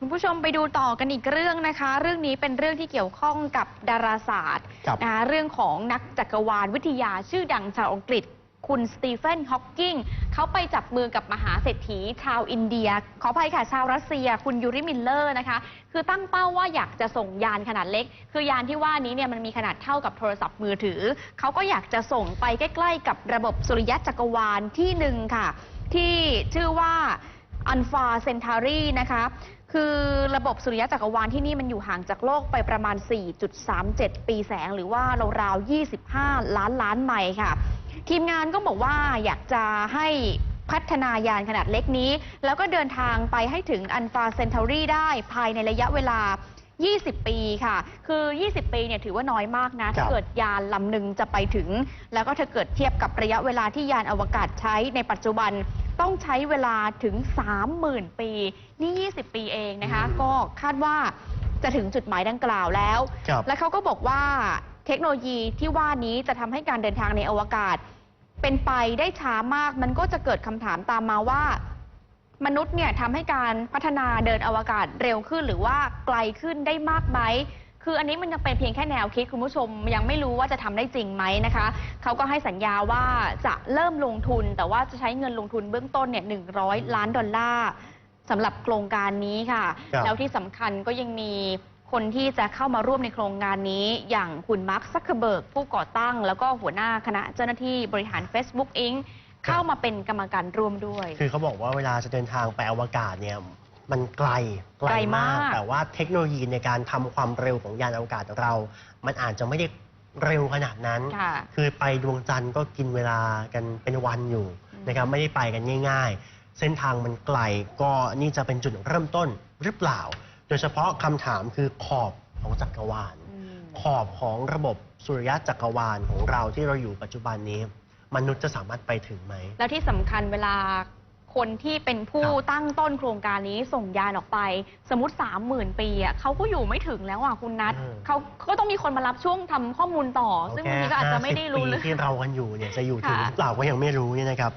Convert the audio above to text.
คุณผู้ชมไปดูต่อกันอีกเรื่องนะคะ เรื่องนี้เป็นเรื่องที่เกี่ยวข้องกับดาราศาสตร์ครับนะคะเรื่องของนักจักรวาลวิทยาชื่อดังชาวอังกฤษ คุณสตีเฟนฮอว์กิงเขาไปจับมือกับมหาเศรษฐีชาวอินเดีย ขออภัยค่ะ ชาวรัสเซีย คุณยูริมิลเลอร์นะคะ คือตั้งเป้าว่าอยากจะส่งยานขนาดเล็ก คือยานที่ว่านี้เนี่ยมันมีขนาดเท่ากับโทรศัพท์มือถือ เขาก็อยากจะส่งไปใกล้ ๆ กับระบบสุริยะจักรวาลที่หนึ่งค่ะ ที่ชื่อว่า อันฟาเซนทารีนะคะคือระบบสุริยะจักรวาลที่นี่มันอยู่ห่างจากโลกไปประมาณ 4.37 ปีแสง หรือว่าราวๆ 25 ล้านล้านไมล์ค่ะ ทีมงานก็บอกว่าอยากจะให้พัฒนายานขนาดเล็กนี้ แล้วก็เดินทางไปให้ถึงอันฟาเซนทารีได้ภายในระยะเวลา 20 ปีค่ะ คือ 20 ปีเนี่ยถือว่าน้อยมากนะ ถ้าครับเกิดยานลำหนึ่งจะไปถึง แล้วก็ถ้าเกิดเทียบกับระยะเวลาที่ยานอวกาศใช้ในปัจจุบัน ต้องใช้เวลาถึง 30,000 ปี นี่ 20 ปีเองนะคะอืมก็คาดว่าจะถึงจุดหมายดังกล่าวแล้ว ครับและเขาก็บอกว่าเทคโนโลยีที่ว่านี้จะทำให้การเดินทางในอวกาศ เป็นไปได้ช้ามาก มันก็จะเกิดคำถามตามมาว่า มนุษย์เนี่ยทำให้การพัฒนาเดินอวกาศเร็วขึ้นหรือว่าไกลขึ้นได้มากไหม คืออันนี้มันยังเป็นเพียงแค่แนวคิดคุณผู้ชมยังไม่รู้ว่าจะทำได้จริงไหมนะคะเขาก็ให้สัญญาว่าจะเริ่มลงทุน แต่ว่าจะใช้เงินลงทุนเบื้องต้นเนี่ยหนึ่งล้านดอลลาร์สำหรับโครงการนี้ค่ะ ครับ แล้วที่สำคัญก็ยังมีคนที่จะเข้ามาร่วมในโครงการนี้ อย่างคุณมาร์คซักเคอร์เบิร์กผู้ก่อตั้ง แล้วก็หัวหน้าคณะเจ้าหน้าที่บริหาร Facebook Inc. เข้ามาเป็นกรรมการร่วมด้วย คือเขาบอกว่าเวลาจะเดินทางไปอวกาศเนี่ย มันไกลไกลมากแต่ว่าเทคโนโลยีในการทำความเร็วของยานอวกาศเรา มันอาจจะไม่ได้เร็วขนาดนั้น ค่ะ คือไปดวงจันทร์ก็กินเวลากันเป็นวันอยู่อืม นะครับไม่ได้ไปกันง่าย ๆ เส้นทางมันไกลก็นี่จะเป็นจุดเริ่มต้นหรือเปล่า โดยเฉพาะคำถามคือขอบของจักรวาล อืม ขอบของระบบสุริยะจักรวาลของเราที่เราอยู่ปัจจุบันนี้ มนุษย์จะสามารถไปถึงไหม แล้วที่สำคัญเวลา คนที่เป็นผู้ครับตั้งต้นโครงการนี้ส่งยานออกไป สมมติ 30,000 ปีอะเขาก็อยู่ไม่ถึงแล้วอะคุณนัทอืมเขาก็ต้องมีคนมารับช่วงทำข้อมูลต่อ ซึ่งบางทีก็อาจจะไม่ได้รู้50เลยปีที่เรากันอยู่เนี่ยจะอยู่ถึงค่ะหรือเปล่าก็ยังไม่รู้เนี่ยนะครับ